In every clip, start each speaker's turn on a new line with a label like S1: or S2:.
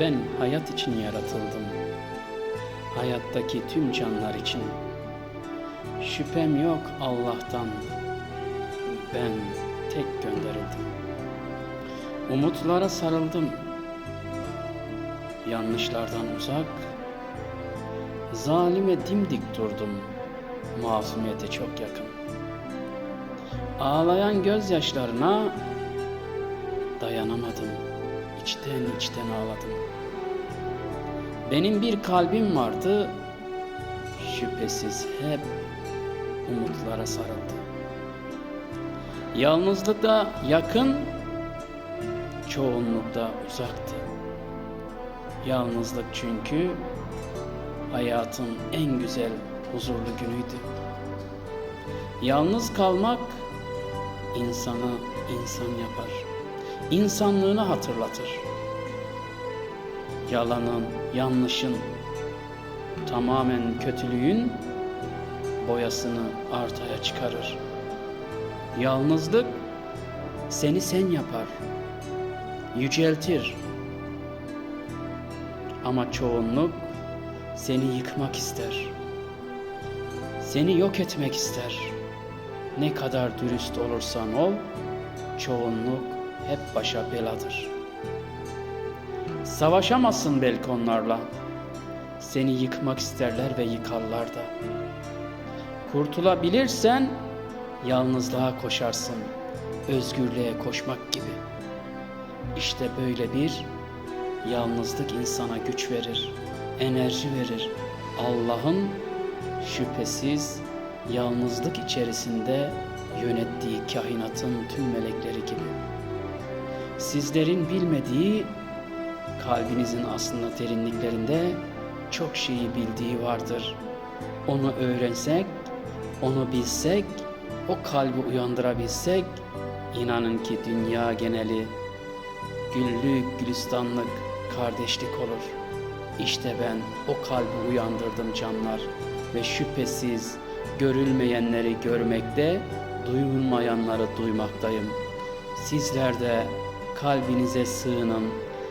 S1: Ben hayat için yaratıldım. Hayattaki tüm canlar için. Şüphem yok Allah'tan. Ben tek gönderildim. Umutlara sarıldım. Yanlışlardan uzak. Zalime dimdik durdum. Masumiyete çok yakın. Ağlayan gözyaşlarına dayanamadım. İçten içten ağladım. Benim bir kalbim vardı. Şüphesiz hep umutlara sarıldı. Yalnızlıkta yakın, çoğunlukta uzaktı. Yalnızlık çünkü hayatın en güzel huzurlu günüydü. Yalnız kalmak insanı insan yapar. İnsanlığını hatırlatır. Yalanın, yanlışın, tamamen kötülüğün boyasını ortaya çıkarır. Yalnızlık seni sen yapar. Yüceltir. Ama çoğunluk seni yıkmak ister. Seni yok etmek ister. Ne kadar dürüst olursan ol, çoğunluk hep başa beladır. Savaşamazsın belki onlarla. Seni yıkmak isterler ve yıkarlar da. Kurtulabilirsen yalnızlığa koşarsın. Özgürlüğe koşmak gibi. İşte böyle bir yalnızlık insana güç verir, enerji verir. Allah'ın şüphesiz yalnızlık içerisinde yönettiği kainatın tüm melekleri gibi. Sizlerin bilmediği kalbinizin aslında derinliklerinde çok şeyi bildiği vardır. Onu öğrensek, onu bilsek, o kalbi uyandırabilsek, inanın ki dünya geneli güllük, gülistanlık, kardeşlik olur. İşte ben o kalbi uyandırdım canlar ve şüphesiz görülmeyenleri görmekte, duyulmayanları duymaktayım. Sizler de kalbinize sığının,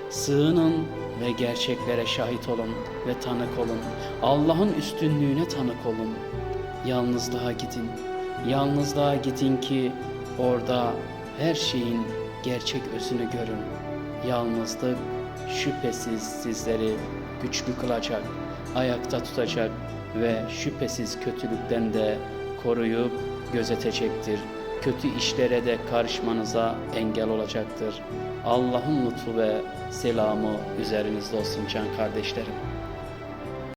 S1: sığının ve gerçeklere şahit olun ve tanık olun. Allah'ın üstünlüğüne tanık olun. Yalnızlığa gidin. Yalnızlığa gidin ki orada her şeyin gerçek özünü görün. Yalnızlık şüphesiz sizleri güçlü kılacak, ayakta tutacak ve şüphesiz kötülükten de koruyup gözetecektir. Kötü işlere de karışmanıza engel olacaktır. Allah'ın lütfu ve selamı üzerinizde olsun can kardeşlerim.